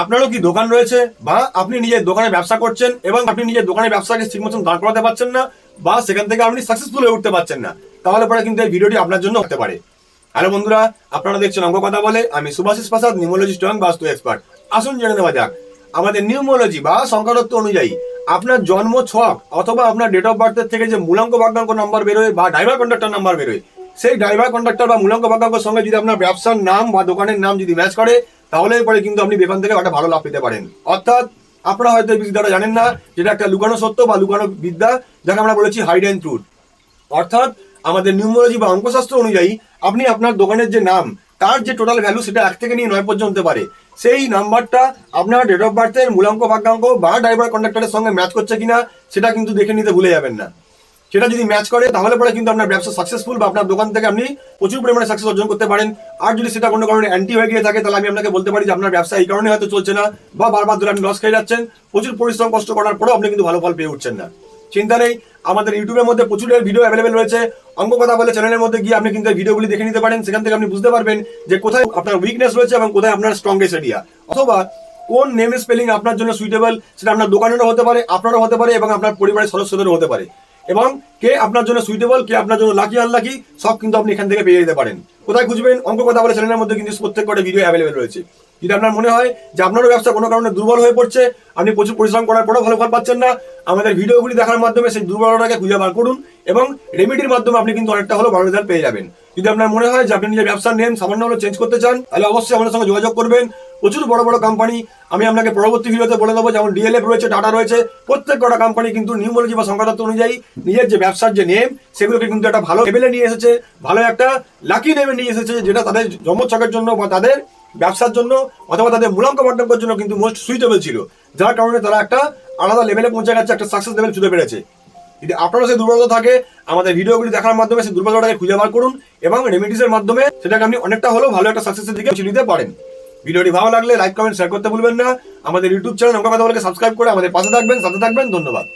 আপনারও কি দোকান রয়েছে বা আপনি নিজের দোকানে ব্যবসা করছেন এবং আপনি নিজের দোকানে ব্যবসাকে ঠিক মতন দাঁড় করাতে পারছেন না বা সেখান থেকে আপনি সাকসেসফুল হয়ে উঠতে পারছেন না, তাহলে পরে কিন্তু এই ভিডিওটি আপনার জন্য হতে পারে। হ্যালো বন্ধুরা, আপনারা দেখছেন অঙ্ক কথা বলে, আমি সুভাষিস প্রসাদ নিউমোলজিস্ট এবং বাস্তু এক্সপার্ট আসুন জেনে নেওয়া যাক, আমাদের নিউমোলজি বা সংখ্যাতত্ত্ব অনুযায়ী আপনার জন্ম ছক অথবা আপনার ডেট অফ বার্থের থেকে যে মূলাঙ্ক ভাগ্যাঙ্ক নাম্বার বেরোয় বা ড্রাইভার কন্ডাক্টর নাম্বার বেরোয়, সেই ড্রাইভার কন্ডাক্টর বা মূলাঙ্ক ভাগ্যাঙ্কের সঙ্গে যদি আপনার ব্যবসার নাম বা দোকানের নাম যদি ম্যাচ করে তাহলে পরে কিন্তু আপনি বেতন থেকে একটা ভালো লাভ পেতে পারেন। অর্থাৎ আপনারা হয়তো বিদ্যাটা জানেন না, যেটা একটা লুকানো সত্য বা লুকানো বিদ্যা, যাকে আমরা বলেছি হাইড অ্যান্ড ট্রুথ অর্থাৎ আমাদের নিউমোলজি বা অঙ্কশাস্ত্র অনুযায়ী আপনি আপনার দোকানের যে নাম, তার যে টোটাল ভ্যালু সেটা এক থেকে নিয়ে নয় পর্যন্ত পারে। সেই নাম্বারটা আপনার ডেট অফ বার্থের মূলাঙ্ক, ভাগ্যাঙ্ক বা ড্রাইভার কন্ডাক্টরের সঙ্গে ম্যাচ করছে কিনা, সেটা কিন্তু দেখে নিতে ভুলে যাবেন না। সেটা যদি ম্যাচ করে, তাহলে পরে কিন্তু আপনার ব্যবসা সাকসেসফুল বা আপনার দোকান থেকে আপনি প্রচুর পরিমাণে সাকসেস অর্জন করতে পারেন। আর যদি সেটা কোনো কারণে অ্যান্টি হয়ে গিয়ে থাকে, তাহলে আমি আপনাকে বলতে পারি যে আপনার ব্যবসা এই কারণে হয়তো চলছে না বা বারবার ধরে আপনি লস খেয়ে যাচ্ছেন। প্রচুর পরিশ্রম, কষ্ট করার পরেও আপনি কিন্তু ভালো ফল পেয়ে উঠছেন না। চিন্তা নেই, আমাদের ইউটিউবের মধ্যে প্রচুর ভিডিও অ্যাভেলেবেল রয়েছে। অঙ্ক কথা বলে চ্যানেলের মধ্যে গিয়ে আপনি কিন্তু ভিডিওগুলি দেখে নিতে পারেন। সেখান থেকে আপনি বুঝতে পারবেন যে কোথায় আপনার উইকনেস রয়েছে এবং কোথায় আপনার স্ট্রংগেস্ট এরিয়া অথবা কোন নেম স্পেলিং আপনার জন্য সুইটেবল সেটা আপনার দোকানেরও হতে পারে, আপনারও হতে পারে এবং আপনার পরিবারের সদস্যদেরও হতে পারে। এবং কে আপনার জন্য সুইটেবল কে আপনার জন্য লাকি আনলাকি সব কিন্তু আপনি এখান থেকে পেয়ে যেতে পারেন। কোথায় খুঁজবেন? অঙ্ক, কথা বলে চ্যানেলের মধ্যে কিন্তু প্রত্যেক কটা ভিডিও অ্যাভেলেবেল রয়েছে। যদি আপনার মনে হয় যে আপনারও ব্যবসা কোনো কারণে দুর্বল হয়ে পড়ছে, আপনি প্রচুর পরিশ্রম করার পরেও ভালো ফল পাচ্ছেন না, আমাদের ভিডিওগুলি দেখার মাধ্যমে সেই দুর্বলতাকে খুঁজে বার করুন এবং রেমিডির মাধ্যমে আপনি কিন্তু অনেকটা হলো ভালো রেজাল্ট পেয়ে যাবেন। যদি আপনার মনে হয় যে আপনি নিজের ব্যবসার নেম সামান্য হলো চেঞ্জ করতে চান, তাহলে অবশ্যই আমাদের সঙ্গে যোগাযোগ করবেন। প্রচুর বড় বড় কোম্পানি আমি আপনাকে পরবর্তী ভিডিওতে বলে দেবো, যেমন ডিএলএফ রয়েছে টাটা রয়েছে, প্রত্যেক কটা কোম্পানি কিন্তু নিউমোলজি বা সংখ্যাতত্ত্ব অনুযায়ী নিজের যে ব্যবসার যে নেম সেগুলোকে কিন্তু একটা ভালো লেভেলে নিয়ে এসেছে, ভালো একটা লাকি নেমে নিয়ে এসেছে, যেটা তাদের জন্মছকের জন্য বা তাদের ব্যবসার জন্য অথবা তাদের মূলাঙ্ক বর্ণকের জন্য কিন্তু মোস্ট সুইটেবল ছিল। যার কারণে তারা একটা আলাদা লেভেলে পৌঁছে গেছে, একটা সাকসেস লেভেল ছুটে পেরেছে যদি আপনারও সেই দুর্বলতা থাকে, আমাদের ভিডিওগুলি দেখার মাধ্যমে সেই দুর্বলতাটাকে খুঁজে বার করুন এবং রেমিডিসের মাধ্যমে সেটাকে আপনি অনেকটা হলেও ভালো একটা সাকসেসের দিকে পৌঁছে নিতে পারেন। ভিডিওটি ভালো লাগলে লাইক কমেন্ট শেয়ার করতে ভুলবেন না। আমাদের ইউটিউব চ্যানেল অঙ্ক কথা বলে সাবস্ক্রাইব করে আমাদের পাশে থাকবেন, সাথে থাকবেন, ধন্যবাদ।